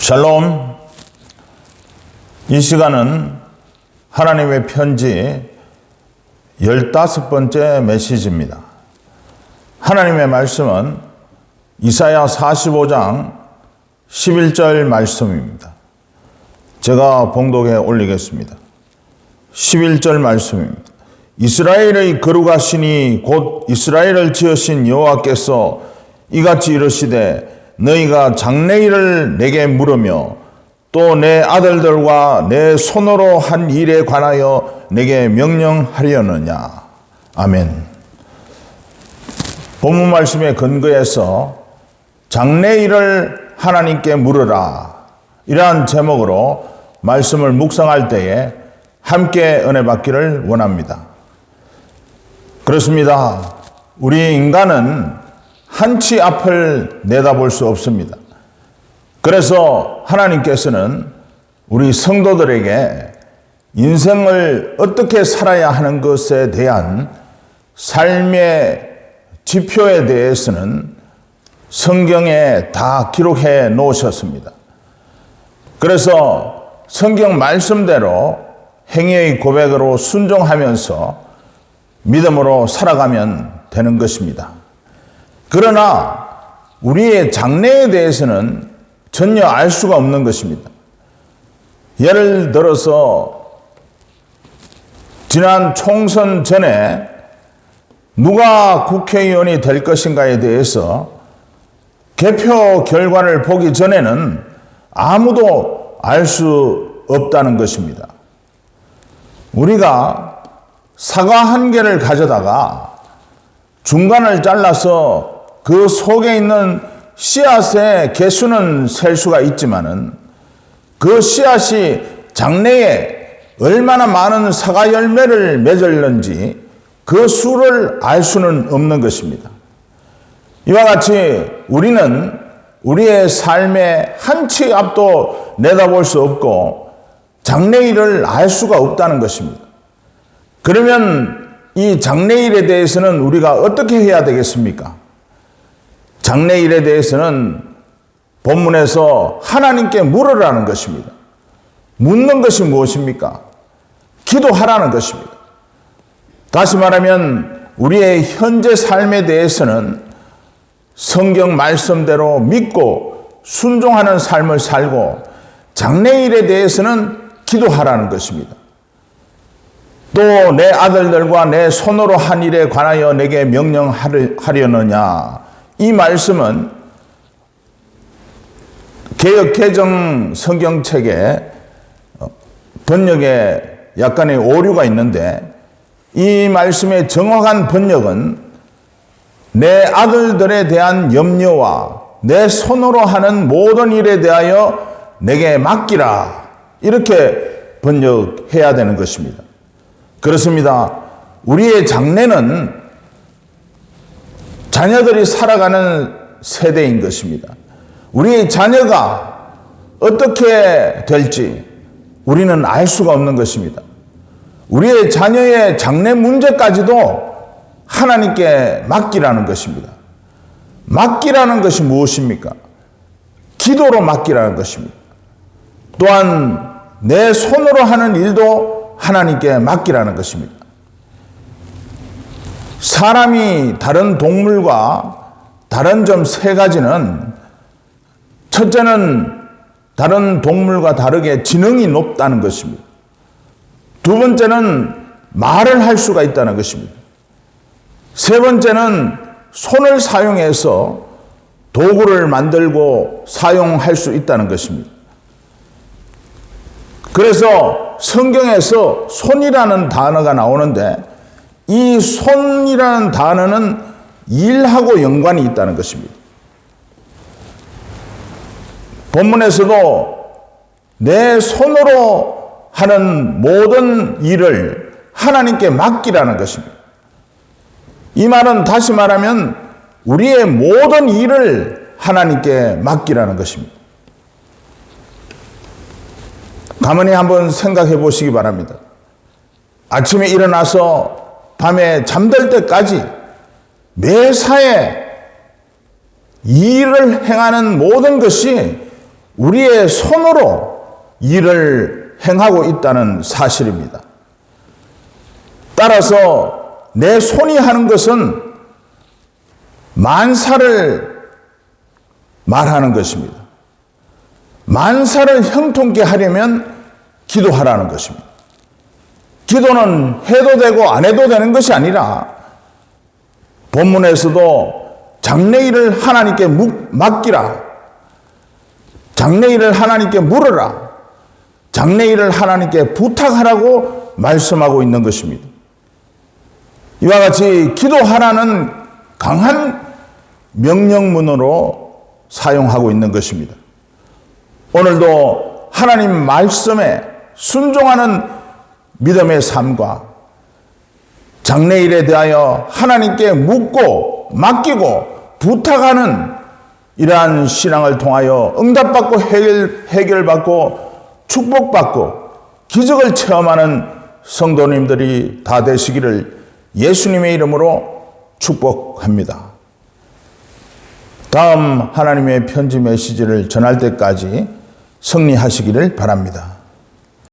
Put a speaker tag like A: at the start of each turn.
A: 샬롬. 이 시간은 하나님의 편지 15번째 메시지입니다. 하나님의 말씀은 이사야 45장 11절 말씀입니다. 제가 봉독에 올리겠습니다. 11절 말씀입니다. 이스라엘의 거룩하시니 곧 이스라엘을 지으신 여호와께서 이같이 이르시되 너희가 장래일을 내게 물으며 또 내 아들들과 내 손으로 한 일에 관하여 내게 명령하려느냐. 아멘. 본문 말씀에 근거해서 장래일을 하나님께 물으라. 이러한 제목으로 말씀을 묵상할 때에 함께 은혜 받기를 원합니다. 그렇습니다. 우리 인간은 한치 앞을 내다볼 수 없습니다. 그래서 하나님께서는 우리 성도들에게 인생을 어떻게 살아야 하는 것에 대한 삶의 지표에 대해서는 성경에 다 기록해 놓으셨습니다. 그래서 성경 말씀대로 행위의 고백으로 순종하면서 믿음으로 살아가면 되는 것입니다. 그러나 우리의 장래에 대해서는 전혀 알 수가 없는 것입니다. 예를 들어서 지난 총선 전에 누가 국회의원이 될 것인가에 대해서 개표 결과를 보기 전에는 아무도 알 수 없다는 것입니다. 우리가 사과 한 개를 가져다가 중간을 잘라서 그 속에 있는 씨앗의 개수는 셀 수가 있지만은 그 씨앗이 장래에 얼마나 많은 사과 열매를 맺을는지 그 수를 알 수는 없는 것입니다. 이와 같이 우리는 우리의 삶의 한치 앞도 내다볼 수 없고 장래일을 알 수가 없다는 것입니다. 그러면 이 장래일에 대해서는 우리가 어떻게 해야 되겠습니까? 장래일에 대해서는 본문에서 하나님께 물으라는 것입니다. 묻는 것이 무엇입니까? 기도하라는 것입니다. 다시 말하면 우리의 현재 삶에 대해서는 성경 말씀대로 믿고 순종하는 삶을 살고 장래일에 대해서는 기도하라는 것입니다. 또 내 아들들과 내 손으로 한 일에 관하여 내게 명령하려느냐. 이 말씀은 개혁 개정 성경책에 번역에 약간의 오류가 있는데 이 말씀의 정확한 번역은 내 아들들에 대한 염려와 내 손으로 하는 모든 일에 대하여 내게 맡기라. 이렇게 번역해야 되는 것입니다. 그렇습니다. 우리의 장래는 자녀들이 살아가는 세대인 것입니다. 우리의 자녀가 어떻게 될지 우리는 알 수가 없는 것입니다. 우리의 자녀의 장래 문제까지도 하나님께 맡기라는 것입니다. 맡기라는 것이 무엇입니까? 기도로 맡기라는 것입니다. 또한 내 손으로 하는 일도 하나님께 맡기라는 것입니다. 사람이 다른 동물과 다른 점 세 가지는 첫째는 다른 동물과 다르게 지능이 높다는 것입니다. 두 번째는 말을 할 수가 있다는 것입니다. 세 번째는 손을 사용해서 도구를 만들고 사용할 수 있다는 것입니다. 그래서 성경에서 손이라는 단어가 나오는데 이 손이라는 단어는 일하고 연관이 있다는 것입니다. 본문에서도 내 손으로 하는 모든 일을 하나님께 맡기라는 것입니다. 이 말은 다시 말하면 우리의 모든 일을 하나님께 맡기라는 것입니다. 가만히 한번 생각해 보시기 바랍니다. 아침에 일어나서 밤에 잠들 때까지 매사에 일을 행하는 모든 것이 우리의 손으로 일을 행하고 있다는 사실입니다. 따라서 내 손이 하는 것은 만사를 말하는 것입니다. 만사를 형통케 하려면 기도하라는 것입니다. 기도는 해도 되고 안 해도 되는 것이 아니라 본문에서도 장래일을 하나님께 맡기라. 장래일을 하나님께 물어라. 장래일을 하나님께 부탁하라고 말씀하고 있는 것입니다. 이와 같이 기도하라는 강한 명령문으로 사용하고 있는 것입니다. 오늘도 하나님 말씀에 순종하는 믿음의 삶과 장래일에 대하여 하나님께 묻고 맡기고 부탁하는 이러한 신앙을 통하여 응답받고 해결, 해결받고 축복받고 기적을 체험하는 성도님들이 다 되시기를 예수님의 이름으로 축복합니다. 다음 하나님의 편지 메시지를 전할 때까지 승리하시기를 바랍니다.